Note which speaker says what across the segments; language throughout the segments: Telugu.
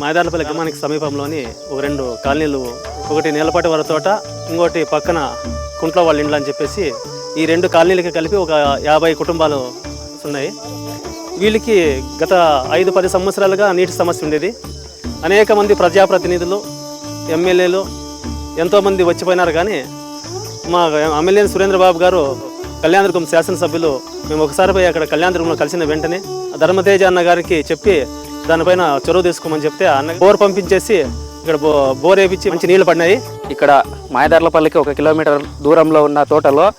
Speaker 1: మాయదార్లపల్లి గ్రామానికి సమీపంలోని ఒక రెండు కాలనీలు ఒకటి నీలపాటి వారి తోట ఇంకోటి పక్కన కుంట్లో వాళ్ళ ఇండ్లు అని చెప్పేసి ఈ రెండు కాలనీలకి కలిపి ఒక యాభై కుటుంబాలు ఉన్నాయి. వీళ్ళకి గత ఐదు పది సంవత్సరాలుగా నీటి సమస్య ఉండేది. అనేక మంది ప్రజాప్రతినిధులు ఎమ్మెల్యేలు ఎంతోమంది వచ్చిపోయినారు కానీ మా ఎమ్మెల్యే సురేంద్ర బాబు గారు కళ్యాణదుర్గం శాసనసభ్యులు మేము ఒకసారి పోయి అక్కడ కళ్యాణదుర్గంలో కలిసిన వెంటనే ధర్మతేజ అన్న గారికి చెప్పి దానిపైన చొరవ తీసుకోమని చెప్తే ఆ అన్న బోర్ పంపించేసి ఇక్కడ బో బోర్ వేపించి మంచి నీళ్ళు పడినాయి.
Speaker 2: ఇక్కడ మాయదార్లపల్లికి ఒక కిలోమీటర్ దూరంలో ఉన్న తోటలో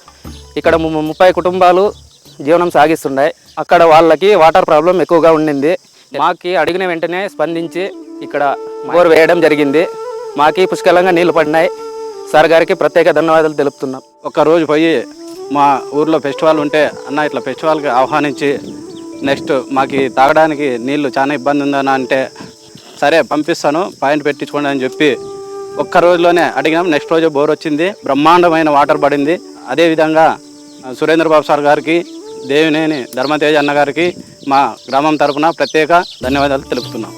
Speaker 2: ఇక్కడ ము- ముప్పై కుటుంబాలు జీవనం సాగిస్తున్నాయి అక్కడ వాళ్ళకి వాటర్ ప్రాబ్లం ఎక్కువగా ఉండింది. మాకి అడిగిన వెంటనే స్పందించి ఇక్కడ బోర్ వేయడం జరిగింది. మాకి పుష్కలంగా నీళ్ళు పడినాయి. సార్ గారికి ప్రత్యేక ధన్యవాదాలు తెలుపుతున్నాం.
Speaker 3: ఒక రోజు పోయి మా ఊర్లో ఫెస్టివల్ ఉంటే అన్న ఇట్లా ఫెస్టివల్కి ఆహ్వానించి నెక్స్ట్ మాకు తాగడానికి నీళ్ళు చాలా ఇబ్బంది ఉందని అంటే సరే పంపిస్తాను పాయింట్ పెట్టించుకోండి అని చెప్పి ఒక్క రోజులోనే అడిగినాం. నెక్స్ట్ రోజు బోర్ వచ్చింది బ్రహ్మాండమైన వాటర్ పడింది. అదేవిధంగా సురేంద్ర బాబు సార్ గారికి దేవినేని ధర్మతేజ అన్న గారికి మా గ్రామం తరఫున ప్రత్యేక ధన్యవాదాలు తెలుపుతున్నాం.